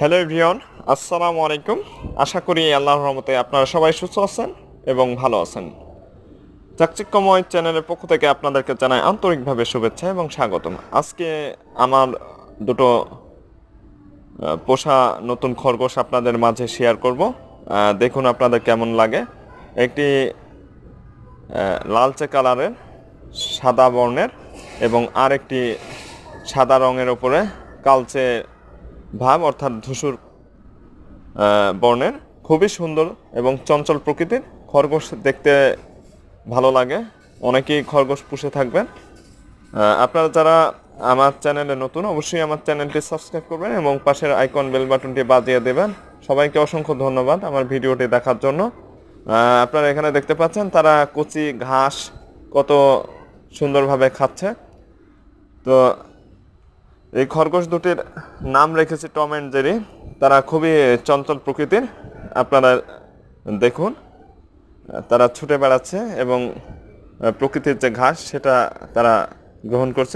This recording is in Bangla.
হ্যালো এভরিওয়ান, আসসালামু আলাইকুম। আশা করি আল্লাহর রহমতে আপনারা সবাই সুস্থ আছেন এবং ভালো আছেন। চাকচিক্যময় চ্যানেলের পক্ষ থেকে আপনাদেরকে জানাই আন্তরিকভাবে শুভেচ্ছা এবং স্বাগতম। আজকে আমার দুটো পোষা নতুন খরগোশ আপনাদের মাঝে শেয়ার করব। দেখুন আপনাদের কেমন লাগে। একটি লালচে কালারের সাদা বর্ণের এবং আরেকটি সাদা রঙের ওপরে কালচে ভাব অর্থাৎ ধূসর বর্ণের খুবই সুন্দর এবং চঞ্চল প্রকৃতির খরগোশ দেখতে ভালো লাগে। অনেকেই খরগোশ পুষে থাকবেন। আপনারা যারা আমার চ্যানেলে নতুন, অবশ্যই আমার চ্যানেলটি সাবস্ক্রাইব করবেন এবং পাশের আইকন বেল বাটনটি বাজিয়ে দেবেন। সবাইকে অসংখ্য ধন্যবাদ আমার ভিডিওটি দেখার জন্য। আপনারা এখানে দেখতে পাচ্ছেন তারা কচি ঘাস কত সুন্দরভাবে খাচ্ছে। তো এই খরগোশ দুটির নাম রেখেছে টম অ্যান্ড জেরি। তারা খুবই চঞ্চল প্রকৃতির। আপনারা দেখুন, তারা ছুটে বেড়াচ্ছে এবং প্রকৃতির যে ঘাস, সেটা তারা গ্রহণ করছে।